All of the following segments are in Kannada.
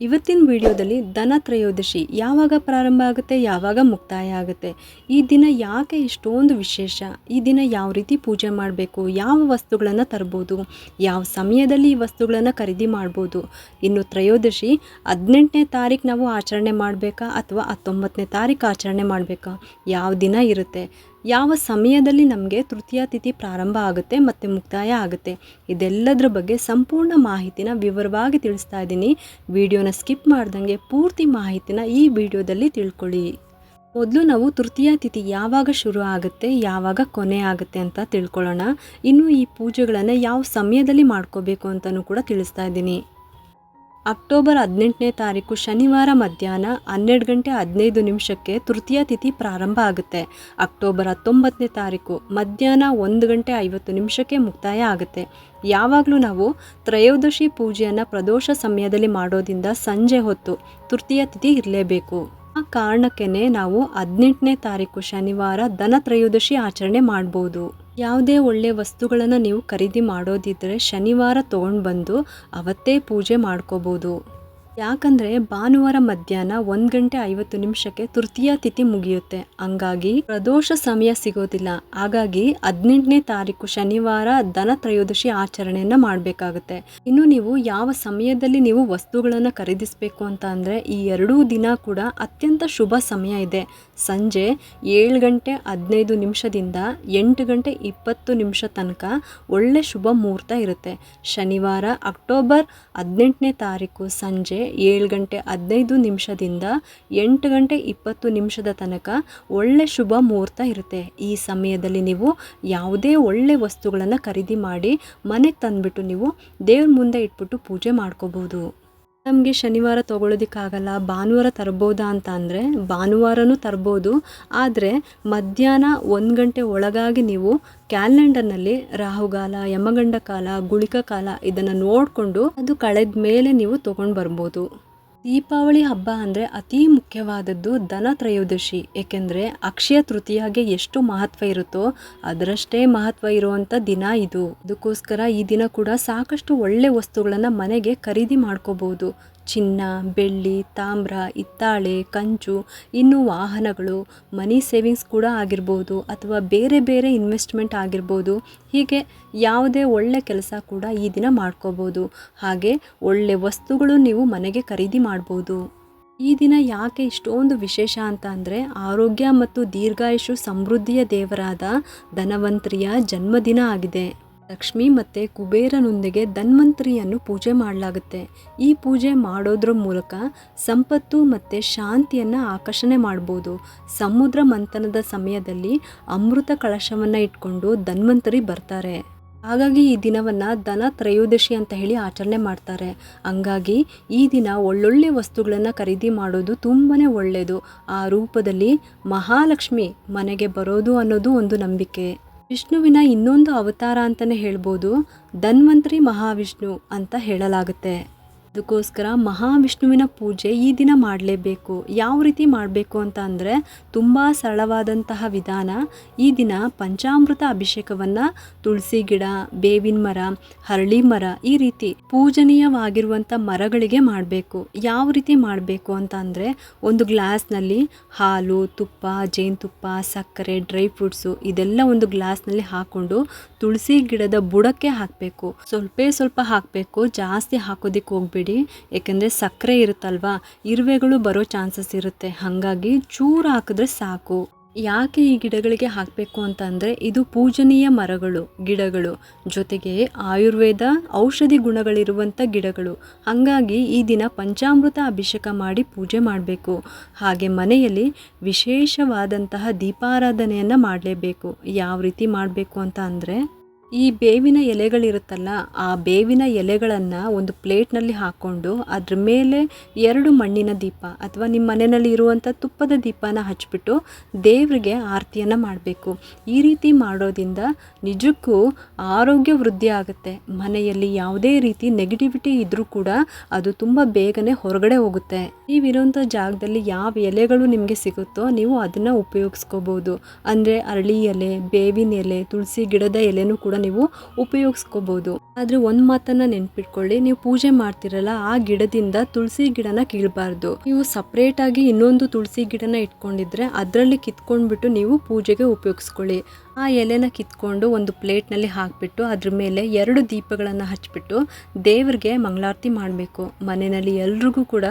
ಇವತ್ತಿನ ವಿಡಿಯೋದಲ್ಲಿ ಧನ ತ್ರಯೋದಶಿ ಯಾವಾಗ ಪ್ರಾರಂಭ ಆಗುತ್ತೆ, ಯಾವಾಗ ಮುಕ್ತಾಯ ಆಗುತ್ತೆ, ಈ ದಿನ ಯಾಕೆ ಇಷ್ಟೊಂದು ವಿಶೇಷ, ಈ ದಿನ ಯಾವ ರೀತಿ ಪೂಜೆ ಮಾಡಬೇಕು, ಯಾವ ವಸ್ತುಗಳನ್ನು ತರ್ಬೋದು, ಯಾವ ಸಮಯದಲ್ಲಿ ಈ ವಸ್ತುಗಳನ್ನು ಖರೀದಿ ಮಾಡ್ಬೋದು, ಇನ್ನು ತ್ರಯೋದಶಿ ಹದಿನೆಂಟನೇ ತಾರೀಕು ನಾವು ಆಚರಣೆ ಮಾಡಬೇಕಾ ಅಥವಾ ಹತ್ತೊಂಬತ್ತನೇ ತಾರೀಕು ಆಚರಣೆ ಮಾಡಬೇಕಾ, ಯಾವ ದಿನ ಇರುತ್ತೆ ಯಾವ ಸಮಯದಲ್ಲಿ ನಮಗೆ ತೃತೀಯ ತಿಥಿ ಪ್ರಾರಂಭ ಆಗುತ್ತೆ ಮತ್ತು ಮುಕ್ತಾಯ ಆಗುತ್ತೆ, ಇದೆಲ್ಲದರ ಬಗ್ಗೆ ಸಂಪೂರ್ಣ ಮಾಹಿತಿನ ವಿವರವಾಗಿ ತಿಳಿಸ್ತಾ ಇದ್ದೀನಿ. ವಿಡಿಯೋನ ಸ್ಕಿಪ್ ಮಾಡ್ದಂಗೆ ಪೂರ್ತಿ ಮಾಹಿತಿನ ಈ ವಿಡಿಯೋದಲ್ಲಿ ತಿಳ್ಕೊಳ್ಳಿ. ಮೊದಲು ನಾವು ತೃತೀಯ ತಿಥಿ ಯಾವಾಗ ಶುರು ಆಗುತ್ತೆ, ಯಾವಾಗ ಕೊನೆ ಆಗುತ್ತೆ ಅಂತ ತಿಳ್ಕೊಳ್ಳೋಣ. ಇನ್ನು ಈ ಪೂಜೆಗಳನ್ನು ಯಾವ ಸಮಯದಲ್ಲಿ ಮಾಡ್ಕೋಬೇಕು ಅಂತಲೂ ಕೂಡ ತಿಳಿಸ್ತಾ ಇದ್ದೀನಿ. ಅಕ್ಟೋಬರ್ ಹದಿನೆಂಟನೇ ತಾರೀಕು ಶನಿವಾರ ಮಧ್ಯಾಹ್ನ ಹನ್ನೆರಡು ಗಂಟೆ ಹದಿನೈದು ನಿಮಿಷಕ್ಕೆ ತೃತೀಯ ತಿಥಿ ಪ್ರಾರಂಭ ಆಗುತ್ತೆ. ಅಕ್ಟೋಬರ್ ಹತ್ತೊಂಬತ್ತನೇ ತಾರೀಕು ಮಧ್ಯಾಹ್ನ ಒಂದು ಗಂಟೆ ಐವತ್ತು ನಿಮಿಷಕ್ಕೆ ಮುಕ್ತಾಯ ಆಗುತ್ತೆ. ಯಾವಾಗಲೂ ನಾವು ತ್ರಯೋದಶಿ ಪೂಜೆಯನ್ನು ಪ್ರದೋಷ ಸಮಯದಲ್ಲಿ ಮಾಡೋದಿಂದ ಸಂಜೆ ಹೊತ್ತು ತೃತೀಯ ತಿಥಿ ಇರಲೇಬೇಕು. ಆ ಕಾರಣಕ್ಕೇ ನಾವು ಹದಿನೆಂಟನೇ ತಾರೀಕು ಶನಿವಾರ ಧನ ತ್ರಯೋದಶಿ ಆಚರಣೆ ಮಾಡ್ಬೋದು. ಯಾವುದೇ ಒಳ್ಳೆಯ ವಸ್ತುಗಳನ್ನು ನೀವು ಖರೀದಿ ಮಾಡೋದಿದ್ದರೆ ಶನಿವಾರ ತೊಗೊಂಡು ಬಂದು ಅವತ್ತೇ ಪೂಜೆ ಮಾಡ್ಕೋಬೋದು. ಯಾಕಂದರೆ ಭಾನುವಾರ ಮಧ್ಯಾಹ್ನ ಒಂದು ಗಂಟೆ ಐವತ್ತು ನಿಮಿಷಕ್ಕೆ ತೃತೀಯ ತಿಥಿ ಮುಗಿಯುತ್ತೆ. ಹಂಗಾಗಿ ಪ್ರದೋಷ ಸಮಯ ಸಿಗೋದಿಲ್ಲ. ಹಾಗಾಗಿ ಹದಿನೆಂಟನೇ ತಾರೀಕು ಶನಿವಾರ ಧನ ತ್ರಯೋದಶಿ ಆಚರಣೆಯನ್ನು ಮಾಡಬೇಕಾಗುತ್ತೆ. ಇನ್ನು ನೀವು ಯಾವ ಸಮಯದಲ್ಲಿ ನೀವು ವಸ್ತುಗಳನ್ನು ಖರೀದಿಸಬೇಕು ಅಂತ ಅಂದರೆ ಈ ಎರಡೂ ದಿನ ಕೂಡ ಅತ್ಯಂತ ಶುಭ ಸಮಯ ಇದೆ. ಸಂಜೆ ಏಳು ಗಂಟೆ ಹದಿನೈದು ನಿಮಿಷದಿಂದ ಎಂಟು ಗಂಟೆ ಇಪ್ಪತ್ತು ನಿಮಿಷ ತನಕ ಒಳ್ಳೆ ಶುಭ ಮುಹೂರ್ತ ಇರುತ್ತೆ. ಶನಿವಾರ ಅಕ್ಟೋಬರ್ ಹದಿನೆಂಟನೇ ತಾರೀಕು ಸಂಜೆ ಏಳು ಗಂಟೆ ಹದಿನೈದು ನಿಮಿಷದಿಂದ ಎಂಟು ಗಂಟೆ ಇಪ್ಪತ್ತು ನಿಮಿಷದ ತನಕ ಒಳ್ಳೆ ಶುಭ ಮುಹೂರ್ತ ಇರುತ್ತೆ. ಈ ಸಮಯದಲ್ಲಿ ನೀವು ಯಾವುದೇ ಒಳ್ಳೆ ವಸ್ತುಗಳನ್ನು ಖರೀದಿ ಮಾಡಿ ಮನೆಗೆ ತಂದುಬಿಟ್ಟು ನೀವು ದೇವ್ರ ಮುಂದೆ ಇಟ್ಬಿಟ್ಟು ಪೂಜೆ ಮಾಡ್ಕೋಬೋದು ನಮಗೆ ಶನಿವಾರ ತೊಗೊಳೋದಕ್ಕಾಗಲ್ಲ, ಭಾನುವಾರ ತರ್ಬೋದಾ ಅಂತ ಅಂದರೆ ಭಾನುವಾರನೂ ತರ್ಬೋದು. ಆದರೆ ಮಧ್ಯಾಹ್ನ ಒಂದು ಗಂಟೆ ಒಳಗಾಗಿ ನೀವು ಕ್ಯಾಲೆಂಡರ್ನಲ್ಲಿ ರಾಹುಗಾಲ, ಯಮಗಂಡ ಕಾಲ, ಗುಳಿಕ ಕಾಲ ಇದನ್ನು ನೋಡಿಕೊಂಡು ಅದು ಕಳೆದ ಮೇಲೆ ನೀವು ತೊಗೊಂಡು ಬರ್ಬೋದು. ದೀಪಾವಳಿ ಹಬ್ಬ ಅಂದರೆ ಅತಿ ಮುಖ್ಯವಾದದ್ದು ಧನ ತ್ರಯೋದಶಿ. ಏಕೆಂದರೆ ಅಕ್ಷಯ ತೃತೀಯಾಗೆ ಎಷ್ಟು ಮಹತ್ವ ಇರುತ್ತೋ ಅದರಷ್ಟೇ ಮಹತ್ವ ಇರುವಂಥ ದಿನ ಇದು. ಅದಕ್ಕೋಸ್ಕರ ಈ ದಿನ ಕೂಡ ಸಾಕಷ್ಟು ಒಳ್ಳೆ ವಸ್ತುಗಳನ್ನು ಮನೆಗೆ ಖರೀದಿ ಮಾಡ್ಕೋಬೋದು ಚಿನ್ನ, ಬೆಳ್ಳಿ, ತಾಮ್ರ, ಹಿತ್ತಾಳೆ, ಕಂಚು, ಇನ್ನು ವಾಹನಗಳು, ಮನಿ ಸೇವಿಂಗ್ಸ್ ಕೂಡ ಆಗಿರ್ಬೋದು ಅಥವಾ ಬೇರೆ ಬೇರೆ ಇನ್ವೆಸ್ಟ್ಮೆಂಟ್ ಆಗಿರ್ಬೋದು. ಹೀಗೆ ಯಾವುದೇ ಒಳ್ಳೆ ಕೆಲಸ ಕೂಡ ಈ ದಿನ ಮಾಡ್ಕೋಬೋದು. ಹಾಗೆ ಒಳ್ಳೆ ವಸ್ತುಗಳು ನೀವು ಮನೆಗೆ ಖರೀದಿ ಮಾಡ್ಬೋದು. ಈ ದಿನ ಯಾಕೆ ಇಷ್ಟೊಂದು ವಿಶೇಷ ಅಂತ ಅಂದರೆ ಆರೋಗ್ಯ ಮತ್ತು ದೀರ್ಘಾಯುಷು ಸಮೃದ್ಧಿಯ ದೇವರಾದ ಧನವಂತ್ರಿಯ ಜನ್ಮದಿನ ಆಗಿದೆ. ಲಕ್ಷ್ಮಿ ಮತ್ತು ಕುಬೇರನೊಂದಿಗೆ ಧನ್ವಂತರಿಯನ್ನು ಪೂಜೆ ಮಾಡಲಾಗುತ್ತೆ. ಈ ಪೂಜೆ ಮಾಡೋದ್ರ ಮೂಲಕ ಸಂಪತ್ತು ಮತ್ತು ಶಾಂತಿಯನ್ನು ಆಕರ್ಷಣೆ ಮಾಡ್ಬೋದು. ಸಮುದ್ರ ಮಂಥನದ ಸಮಯದಲ್ಲಿ ಅಮೃತ ಕಳಶವನ್ನು ಇಟ್ಕೊಂಡು ಧನ್ವಂತರಿ ಬರ್ತಾರೆ. ಹಾಗಾಗಿ ಈ ದಿನವನ್ನು ಧನ ತ್ರಯೋದಶಿ ಅಂತ ಹೇಳಿ ಆಚರಣೆ ಮಾಡ್ತಾರೆ. ಹಂಗಾಗಿ ಈ ದಿನ ಒಳ್ಳೊಳ್ಳೆ ವಸ್ತುಗಳನ್ನು ಖರೀದಿ ಮಾಡೋದು ತುಂಬಾ ಒಳ್ಳೆಯದು ಆ ರೂಪದಲ್ಲಿ ಮಹಾಲಕ್ಷ್ಮಿ ಮನೆಗೆ ಬರೋದು ಅನ್ನೋದು ಒಂದು ನಂಬಿಕೆ. ವಿಷ್ಣುವಿನ ಇನ್ನೊಂದು ಅವತಾರ ಅಂತಲೇ ಹೇಳ್ಬೋದು ಧನ್ವಂತರಿ ಮಹಾವಿಷ್ಣು ಅಂತ ಹೇಳಲಾಗುತ್ತೆ. ಅದಕ್ಕೋಸ್ಕರ ಮಹಾವಿಷ್ಣುವಿನ ಪೂಜೆ ಈ ದಿನ ಮಾಡಲೇಬೇಕು. ಯಾವ ರೀತಿ ಮಾಡಬೇಕು ಅಂತ ಅಂದರೆ ತುಂಬ ಸರಳವಾದಂತಹ ವಿಧಾನ. ಈ ದಿನ ಪಂಚಾಮೃತ ಅಭಿಷೇಕವನ್ನು ತುಳಸಿ ಗಿಡ, ಬೇವಿನ ಮರ, ಹರಳಿ ಮರ ಈ ರೀತಿ ಪೂಜನೀಯವಾಗಿರುವಂಥ ಮರಗಳಿಗೆ ಮಾಡಬೇಕು. ಯಾವ ರೀತಿ ಮಾಡಬೇಕು ಅಂತ ಒಂದು ಗ್ಲಾಸ್ನಲ್ಲಿ ಹಾಲು, ತುಪ್ಪ, ಜೇನುತುಪ್ಪ, ಸಕ್ಕರೆ ಡ್ರೈ ಫ್ರೂಟ್ಸು ಇದೆಲ್ಲ ಒಂದು ಗ್ಲಾಸ್ನಲ್ಲಿ ಹಾಕ್ಕೊಂಡು ತುಳಸಿ ಗಿಡದ ಬುಡಕ್ಕೆ ಹಾಕಬೇಕು. ಸ್ವಲ್ಪ ಸ್ವಲ್ಪ ಹಾಕಬೇಕು, ಜಾಸ್ತಿ ಹಾಕೋದಿಕ್ಕೆ ಹೋಗ್ಬೇಡಿ ಏಕೆಂದರೆ ಸಕ್ಕರೆ ಇರುತ್ತಲ್ವಾ? ಇರುವೆಗಳು ಬರೋ ಚಾನ್ಸಸ್ ಇರುತ್ತೆ. ಹಾಗಾಗಿ ಚೂರು ಹಾಕಿದ್ರೆ ಸಾಕು. ಯಾಕೆ ಈ ಗಿಡಗಳಿಗೆ ಹಾಕಬೇಕು ಅಂತಂದರೆ ಇದು ಪೂಜನೀಯ ಮರಗಳು, ಗಿಡಗಳು. ಜೊತೆಗೆ ಆಯುರ್ವೇದ ಔಷಧಿ ಗುಣಗಳಿರುವಂಥ ಗಿಡಗಳು. ಹಾಗಾಗಿ ಈ ದಿನ ಪಂಚಾಮೃತ ಅಭಿಷೇಕ ಮಾಡಿ ಪೂಜೆ ಮಾಡಬೇಕು. ಹಾಗೆ ಮನೆಯಲ್ಲಿ ವಿಶೇಷವಾದಂತಹ ದೀಪಾರಾಧನೆಯನ್ನು ಮಾಡಲೇಬೇಕು. ಯಾವ ರೀತಿ ಮಾಡಬೇಕು ಅಂತ ಅಂದರೆ ಈ ಬೇವಿನ ಎಲೆಗಳಿರುತ್ತಲ್ಲ, ಆ ಬೇವಿನ ಎಲೆಗಳನ್ನು ಒಂದು ಪ್ಲೇಟ್ನಲ್ಲಿ ಹಾಕ್ಕೊಂಡು ಅದ್ರ ಮೇಲೆ ಎರಡು ಮಣ್ಣಿನ ದೀಪ ಅಥವಾ ನಿಮ್ಮ ಮನೆಯಲ್ಲಿ ಇರುವಂಥ ತುಪ್ಪದ ದೀಪನ ಹಚ್ಚಿಬಿಟ್ಟು ದೇವರಿಗೆ ಆರತಿಯನ್ನು ಮಾಡಬೇಕು. ಈ ರೀತಿ ಮಾಡೋದ್ರಿಂದ ನಿಜಕ್ಕೂ ಆರೋಗ್ಯ ವೃದ್ಧಿ ಆಗುತ್ತೆ. ಮನೆಯಲ್ಲಿ ಯಾವುದೇ ರೀತಿ ನೆಗೆಟಿವಿಟಿ ಇದ್ದರೂ ಕೂಡ ಅದು ತುಂಬ ಬೇಗನೆ ಹೊರಗಡೆ ಹೋಗುತ್ತೆ. ನೀವಿರುವಂಥ ಜಾಗದಲ್ಲಿ ಯಾವ ಎಲೆಗಳು ನಿಮಗೆ ಸಿಗುತ್ತೋ ನೀವು ಅದನ್ನು ಉಪಯೋಗಿಸ್ಕೋಬೋದು. ಅಂದರೆ ಅರಳಿ ಎಲೆ, ಬೇವಿನ ಎಲೆ, ತುಳಸಿ ಗಿಡದ ಎಲೆನೂ ಕೂಡ ನೀವು ಉಪಯೋಗಿಸ್ಕೋಬೋದು. ಆದ್ರೆ ಒಂದು ಮಾತನ್ನ ನೆನ್ಪಿಟ್ಕೊಳ್ಳಿ, ನೀವು ಪೂಜೆ ಮಾಡ್ತಿರಲ್ಲ, ಆ ಗಿಡದಿಂದ ತುಳಸಿ ಗಿಡನ ಕೀಳಬಾರ್ದು. ನೀವು ಸಪ್ರೇಟ್ ಆಗಿ ಇನ್ನೊಂದು ತುಳಸಿ ಗಿಡನ ಇಟ್ಕೊಂಡಿದ್ರೆ ಅದರಲ್ಲಿ ಕಿತ್ಕೊಂಡ್ಬಿಟ್ಟು ನೀವು ಪೂಜೆಗೆ ಉಪಯೋಗಿಸ್ಕೊಳ್ಳಿ. ಆ ಎಲೆನ ಕಿತ್ಕೊಂಡು ಒಂದು ಪ್ಲೇಟ್ನಲ್ಲಿ ಹಾಕಿಬಿಟ್ಟು ಅದ್ರ ಮೇಲೆ ಎರಡು ದೀಪಗಳನ್ನು ಹಚ್ಚಿಬಿಟ್ಟು ದೇವ್ರಿಗೆ ಮಂಗಳಾರತಿ ಮಾಡಬೇಕು. ಮನೆಯಲ್ಲಿ ಎಲ್ರಿಗೂ ಕೂಡ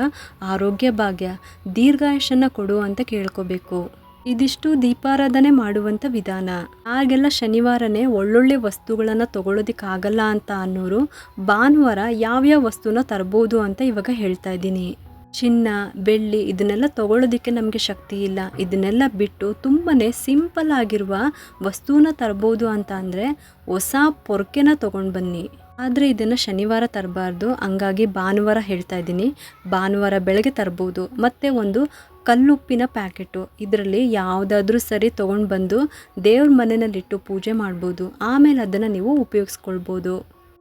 ಆರೋಗ್ಯ ಭಾಗ್ಯ ದೀರ್ಘಾಯುಷನ್ನು ಕೊಡು ಅಂತ ಕೇಳ್ಕೋಬೇಕು. ಇದಿಷ್ಟು ದೀಪಾರಾಧನೆ ಮಾಡುವಂಥ ವಿಧಾನ. ಆಗೆಲ್ಲ ಶನಿವಾರನೇ ಒಳ್ಳೊಳ್ಳೆ ವಸ್ತುಗಳನ್ನು ತಗೊಳ್ಳೋದಿಕ್ಕಾಗಲ್ಲ ಅಂತ ಅನ್ನೋರು ಭಾನುವಾರ ಯಾವ್ಯಾವ ವಸ್ತುನ ತರ್ಬೋದು ಅಂತ ಇವಾಗ ಹೇಳ್ತಾ ಇದ್ದೀನಿ. ಚಿನ್ನ, ಬೆಳ್ಳಿ ಇದನ್ನೆಲ್ಲ ತಗೊಳ್ಳೋದಕ್ಕೆ ನಮಗೆ ಶಕ್ತಿ ಇಲ್ಲ. ಇದನ್ನೆಲ್ಲ ಬಿಟ್ಟು ತುಂಬಾ ಸಿಂಪಲ್ ಆಗಿರುವ ವಸ್ತುನ ತರ್ಬೋದು ಅಂತ ಅಂದರೆ ಹೊಸ ಪೊರ್ಕೆನ ತೊಗೊಂಡು ಬನ್ನಿ. ಆದರೆ ಇದನ್ನು ಶನಿವಾರ ತರಬಾರ್ದು. ಹಂಗಾಗಿ ಭಾನುವಾರ ಹೇಳ್ತಾ ಇದ್ದೀನಿ. ಭಾನುವಾರ ಬೆಳಗ್ಗೆ ತರ್ಬೋದು. ಮತ್ತು ಒಂದು ಕಲ್ಲುಪ್ಪಿನ ಪ್ಯಾಕೆಟು. ಇದರಲ್ಲಿ ಯಾವುದಾದ್ರೂ ಸರಿ ತೊಗೊಂಡು ಬಂದು ದೇವ್ರ ಮನೆಯಲ್ಲಿಟ್ಟು ಪೂಜೆ ಮಾಡ್ಬೋದು. ಆಮೇಲೆ ಅದನ್ನು ನೀವು ಉಪಯೋಗಿಸ್ಕೊಳ್ಬೋದು.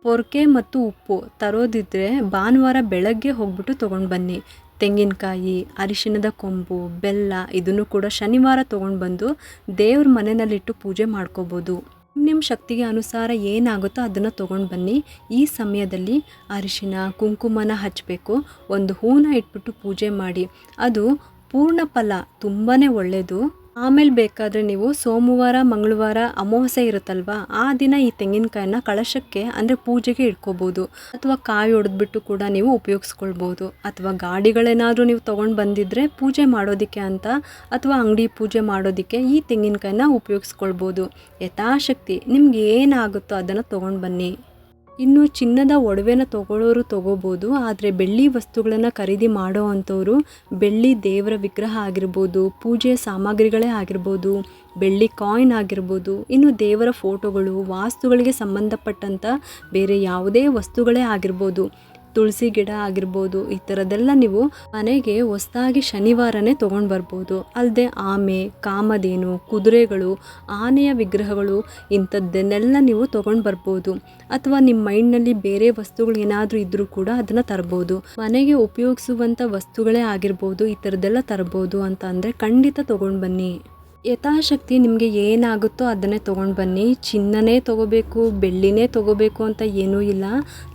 ಪೊರ್ಕೆ ಮತ್ತು ಉಪ್ಪು ತರೋದಿದ್ರೆ ಭಾನುವಾರ ಬೆಳಗ್ಗೆ ಹೋಗ್ಬಿಟ್ಟು ತೊಗೊಂಡು ಬನ್ನಿ. ತೆಂಗಿನಕಾಯಿ, ಅರಿಶಿಣದ ಕೊಂಬು, ಬೆಲ್ಲ ಇದನ್ನು ಕೂಡ ಶನಿವಾರ ತೊಗೊಂಡು ಬಂದು ದೇವ್ರ ಮನೆಯಲ್ಲಿಟ್ಟು ಪೂಜೆ ಮಾಡ್ಕೋಬೋದು. ನಿಮ್ಮ ಶಕ್ತಿಗೆ ಅನುಸಾರ ಏನಾಗುತ್ತೋ ಅದನ್ನು ತೊಗೊಂಡು ಬನ್ನಿ. ಈ ಸಮಯದಲ್ಲಿ ಅರಿಶಿನ ಕುಂಕುಮನ ಹಚ್ಚಬೇಕು ಒಂದು ಹೂನ ಇಟ್ಬಿಟ್ಟು ಪೂಜೆ ಮಾಡಿ. ಅದು ಪೂರ್ಣ ಫಲ ತುಂಬಾ ಒಳ್ಳೆಯದು ಆಮೇಲೆ ಬೇಕಾದರೆ ನೀವು ಸೋಮವಾರ, ಮಂಗಳವಾರ ಅಮಾವಾಸ್ಯೆ ಇರುತ್ತಲ್ವಾ? ಆ ದಿನ ಈ ತೆಂಗಿನಕಾಯನ್ನ ಕಳಶಕ್ಕೆ, ಅಂದರೆ ಪೂಜೆಗೆ ಇಟ್ಕೋಬೋದು. ಅಥವಾ ಕಾಯಿ ಹೊಡೆದ್ಬಿಟ್ಟು ಕೂಡ ನೀವು ಉಪಯೋಗಿಸ್ಕೊಳ್ಬೋದು. ಅಥವಾ ಗಾಡಿಗಳೇನಾದರೂ ನೀವು ತೊಗೊಂಡು ಬಂದಿದ್ದರೆ ಪೂಜೆ ಮಾಡೋದಕ್ಕೆ ಅಂತ, ಅಥವಾ ಅಂಗಡಿ ಪೂಜೆ ಮಾಡೋದಕ್ಕೆ ಈ ತೆಂಗಿನಕಾಯನ್ನ ಉಪಯೋಗಿಸ್ಕೊಳ್ಬೋದು. ಯಥಾಶಕ್ತಿ, ನಿಮ್ಗೆ ಏನಾಗುತ್ತೋ ಅದನ್ನು ತೊಗೊಂಡು ಬನ್ನಿ. ಇನ್ನು ಚಿನ್ನದ ಒಡವೆನ ತಗೊಳ್ಳೋರು ತಗೋಬೋದು, ಆದರೆ ಬೆಳ್ಳಿ ವಸ್ತುಗಳನ್ನು ಖರೀದಿ ಮಾಡೋ ಅಂಥವ್ರು ಬೆಳ್ಳಿ ದೇವರ ವಿಗ್ರಹ ಆಗಿರ್ಬೋದು, ಪೂಜೆಯ ಸಾಮಗ್ರಿಗಳೇ ಆಗಿರ್ಬೋದು, ಬೆಳ್ಳಿ ಕಾಯಿನ್ ಆಗಿರ್ಬೋದು, ಇನ್ನು ದೇವರ ಫೋಟೋಗಳು, ವಾಸ್ತುಗಳಿಗೆ ಸಂಬಂಧಪಟ್ಟಂಥ ಬೇರೆ ಯಾವುದೇ ವಸ್ತುಗಳೇ ಆಗಿರ್ಬೋದು. ತುಳಸಿ ಗಿಡ ಆಗಿರ್ಬೋದು, ಈ ಥರದ್ದೆಲ್ಲ ನೀವು ಮನೆಗೆ ಹೊಸದಾಗಿ ಶನಿವಾರನೇ ತೊಗೊಂಡು ಬರ್ಬೋದು. ಅಲ್ಲದೆ ಆಮೆ, ಕಾಮಧೇನು, ಕುದುರೆಗಳು, ಆನೆಯ ವಿಗ್ರಹಗಳು ಇಂಥದ್ದನ್ನೆಲ್ಲ ನೀವು ತೊಗೊಂಡು ಬರ್ಬೋದು. ಅಥವಾ ನಿಮ್ಮ ಮೈಂಡ್ನಲ್ಲಿ ಬೇರೆ ವಸ್ತುಗಳು ಏನಾದರೂ ಇದ್ದರೂ ಕೂಡ ಅದನ್ನು ತರ್ಬೋದು. ಮನೆಗೆ ಉಪಯೋಗಿಸುವಂಥ ವಸ್ತುಗಳೇ ಆಗಿರ್ಬೋದು, ಈ ಥರದ್ದೆಲ್ಲ ತರ್ಬೋದು ಅಂತ ಅಂದರೆ ಖಂಡಿತ ತೊಗೊಂಡು ಬನ್ನಿ. ಯಥಾಶಕ್ತಿ ನಿಮಗೆ ಏನಾಗುತ್ತೋ ಅದನ್ನೇ ತೊಗೊಂಡು ಬನ್ನಿ. ಚಿನ್ನನೇ ತೊಗೋಬೇಕು, ಬೆಳ್ಳಿನೇ ತೊಗೋಬೇಕು ಅಂತ ಏನೂ ಇಲ್ಲ.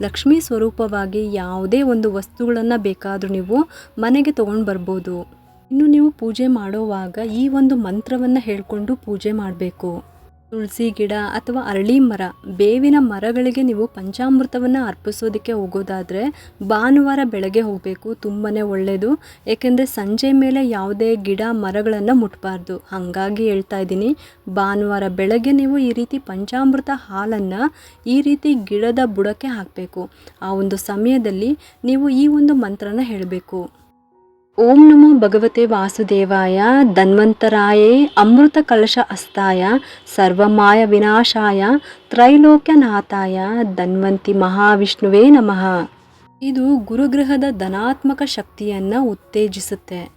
ಲಕ್ಷ್ಮೀ ಸ್ವರೂಪವಾಗಿ ಯಾವುದೇ ಒಂದು ವಸ್ತುಗಳನ್ನು ಬೇಕಾದರೂ ನೀವು ಮನೆಗೆ ತೊಗೊಂಡು ಬರ್ಬೋದು. ಇನ್ನು ನೀವು ಪೂಜೆ ಮಾಡೋವಾಗ ಈ ಒಂದು ಮಂತ್ರವನ್ನು ಹೇಳಿಕೊಂಡು ಪೂಜೆ ಮಾಡಬೇಕು. ತುಳಸಿ ಗಿಡ ಅಥವಾ ಅರಳಿ ಮರ, ಬೇವಿನ ಮರಗಳಿಗೆ ನೀವು ಪಂಚಾಮೃತವನ್ನು ಅರ್ಪಿಸೋದಕ್ಕೆ ಹೋಗೋದಾದರೆ ಭಾನುವಾರ ಬೆಳಗ್ಗೆ ಹೋಗಬೇಕು ತುಂಬಾ ಒಳ್ಳೆಯದು ಏಕೆಂದರೆ ಸಂಜೆ ಮೇಲೆ ಯಾವುದೇ ಗಿಡ ಮರಗಳನ್ನು ಮುಟ್ಟಬಾರ್ದು ಹಾಗಾಗಿ ಹೇಳ್ತಾ ಇದ್ದೀನಿ, ಭಾನುವಾರ ಬೆಳಗ್ಗೆ ನೀವು ಈ ರೀತಿ ಪಂಚಾಮೃತ ಹಾಲನ್ನು ಈ ರೀತಿ ಗಿಡದ ಬುಡಕ್ಕೆ ಹಾಕಬೇಕು. ಆ ಒಂದು ಸಮಯದಲ್ಲಿ ನೀವು ಈ ಒಂದು ಮಂತ್ರನ ಹೇಳಬೇಕು. ಓಂ ನಮೋ ಭಗವತೆ ವಾಸುದೇವಾಯ, ಧನ್ವಂತರಾಯೇ, ಅಮೃತ ಕಲಶ ಅಸ್ತಾಯ, ಸರ್ವಮಾಯ ವಿನಾಶಾಯ, ತ್ರೈಲೋಕ್ಯನಾಥಾಯ, ಧನ್ವಂತಿ ಮಹಾವಿಷ್ಣುವೇ ನಮಃ. ಇದು ಗುರುಗ್ರಹದ ಧನಾತ್ಮಕ ಶಕ್ತಿಯನ್ನು ಉತ್ತೇಜಿಸುತ್ತೆ.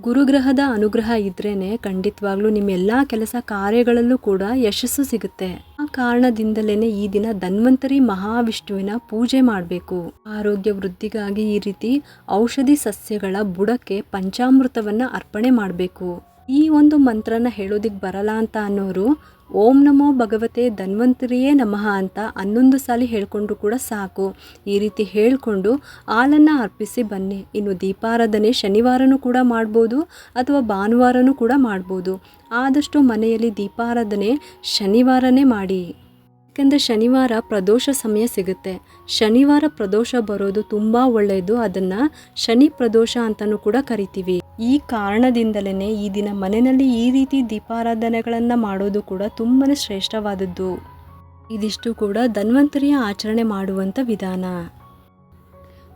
ಗುರುಗ್ರಹದ ಅನುಗ್ರಹ ಇದ್ರೇನೆ ಖಂಡಿತವಾಗ್ಲೂ ನಿಮ್ಮೆಲ್ಲ ಕೆಲಸ ಕಾರ್ಯಗಳಲ್ಲೂ ಕೂಡ ಯಶಸ್ಸು ಸಿಗುತ್ತೆ. ಕಾರಣದಿಂದಲೇ ಈ ದಿನ ಧನ್ವಂತರಿ ಮಹಾವಿಷ್ಣುವಿನ ಪೂಜೆ ಮಾಡಬೇಕು. ಆರೋಗ್ಯ ವೃದ್ಧಿಗಾಗಿ ಈ ರೀತಿ ಔಷಧಿ ಸಸ್ಯಗಳ ಬುಡಕ್ಕೆ ಪಂಚಾಮೃತವನ್ನು ಅರ್ಪಣೆ ಮಾಡಬೇಕು. ಈ ಒಂದು ಮಂತ್ರನ ಹೇಳೋದಿಕ್ಕೆ ಬರಲ್ಲ ಅಂತ ಅನ್ನೋರು ಓಂ ನಮೋ ಭಗವತೆ ಧನ್ವಂತರಿಯೇ ನಮಃ ಅಂತ ಹನ್ನೊಂದು ಸಾಲಿ ಹೇಳ್ಕೊಂಡು ಕೂಡ ಸಾಕು. ಈ ರೀತಿ ಹೇಳಿಕೊಂಡು ಹಾಲನ್ನು ಅರ್ಪಿಸಿ ಬನ್ನಿ. ಇನ್ನು ದೀಪಾರಾಧನೆ ಶನಿವಾರನೂ ಕೂಡ ಮಾಡ್ಬೋದು ಅಥವಾ ಭಾನುವಾರನೂ ಕೂಡ ಮಾಡ್ಬೋದು. ಆದಷ್ಟು ಮನೆಯಲ್ಲಿ ದೀಪಾರಾಧನೆ ಶನಿವಾರನೇ ಮಾಡಿ. ಯಾಕೆಂದರೆ ಶನಿವಾರ ಪ್ರದೋಷ ಸಮಯ ಸಿಗುತ್ತೆ. ಶನಿವಾರ ಪ್ರದೋಷ ಬರೋದು ತುಂಬ ಒಳ್ಳೆಯದು ಅದನ್ನು ಶನಿ ಪ್ರದೋಷ ಅಂತಲೂ ಕೂಡ ಕರಿತೀವಿ. ಈ ಕಾರಣದಿಂದಲೇ ಈ ದಿನ ಮನೆಯಲ್ಲಿ ಈ ರೀತಿ ದೀಪಾರಾಧನೆಗಳನ್ನು ಮಾಡೋದು ಕೂಡ ತುಂಬಾ ಶ್ರೇಷ್ಠವಾದದ್ದು. ಇದಿಷ್ಟು ಕೂಡ ಧನ್ವಂತರಿಯ ಆಚರಣೆ ಮಾಡುವಂಥ ವಿಧಾನ.